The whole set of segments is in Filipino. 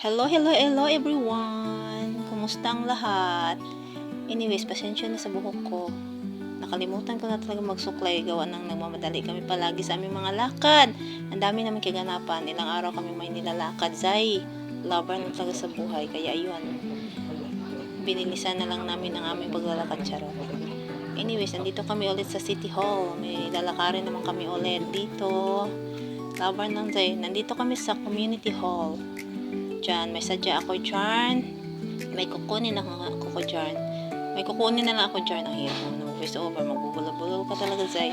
Hello, hello, hello everyone! Kumusta ang lahat? Anyways, pasensya na sa buhok ko. Nakalimutan ko na talaga magsuklay gawa ng nagmamadali kami palagi sa aming mga lakad. Ang dami namin kaganapan. Ilang araw kami may nilalakad. Zay, lover na talaga sa buhay. Kaya ayun, binilisan na lang namin ang aming paglalakad charot. Anyways, nandito kami ulit sa City Hall. May lalakarin naman kami ulit dito. Lover ng Zay. Nandito kami sa Community Hall. Diyan, may sadya ako dyan. May kukunin ako, ako dyan. May kukunin na lang ako dyan. Mo na voice over. Magbubulol-bulol ka talaga, Zay.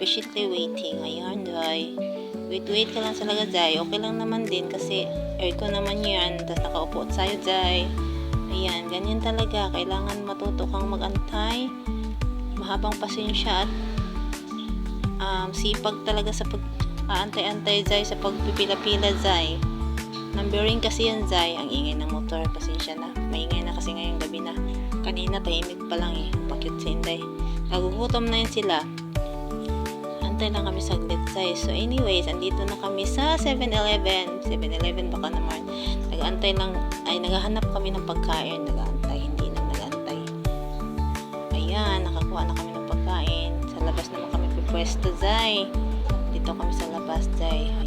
Patiently waiting. Ayan, Zay. Wait, wait ka lang talaga, Zay. Okay lang naman din kasi aircon naman yan. Tapos nakaupo sa'yo, Zay. Ayan, ganyan talaga. Kailangan matuto kang magantay. Mahabang pasensya at um, sipag talaga sa pag aantay-antay, Zay, sa pagpipila-pila, Zay. Numbering kasi yan, Zay. Ang ingay ng motor. Pasensya na. Maingay na kasi ngayong gabi na. Kanina, tahimik pa lang eh. Pakit si Inday. Nagugutom na yun sila. Antay lang kami saglit, Zay. So, anyways, andito na kami sa 7-Eleven. 7-Eleven baka naman. Nag-antay lang, ay naghahanap kami ng pagkain. Nag-antay, hindi na nag-antay. Ayan, nakakuha na kami ng pagkain. Sa labas naman kami pipwesto, Zay. Dito kami sa labas, Zay.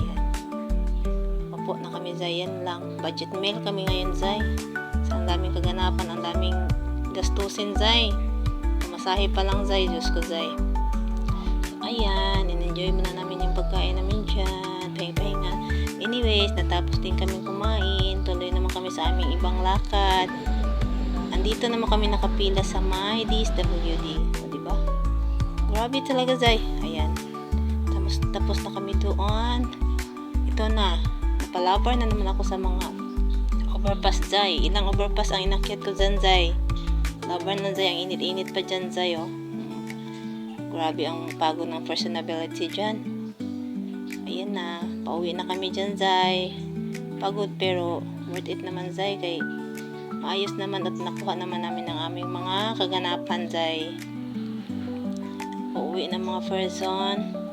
Opo na kami, Zay. Lang. Budget meal kami ngayon, Zay. Sa ang daming kaganapan, ang daming gastusin, Zay. Masahe pa lang, Zay. Diyos ko, Zay. Ayan, in-enjoy muna namin yung pagkain namin dyan. Pahinga-pahinga. Anyways, natapos din kami kumain. Tuloy naman kami sa aming ibang lakad. Andito naman kami nakapila sa my DSWD. O, diba? Grabe talaga, Zay. Ayan. Tapos, tapos na kami doon. Ito na. Napalabar na naman ako sa mga overpass, Zay. Ilang overpass ang inakyat ko dyan, Zay. Labar na, Zay. Ang init-init pa dyan, Zay, oh. Grabe ang pagod ng personality dyan. Ayan na. Pauwi na kami dyan, Zay. Pagod pero worth it naman, Zay. Kay maayos naman at nakuha naman namin ang aming mga kaganapan, Zay. Pauwi ng mga person.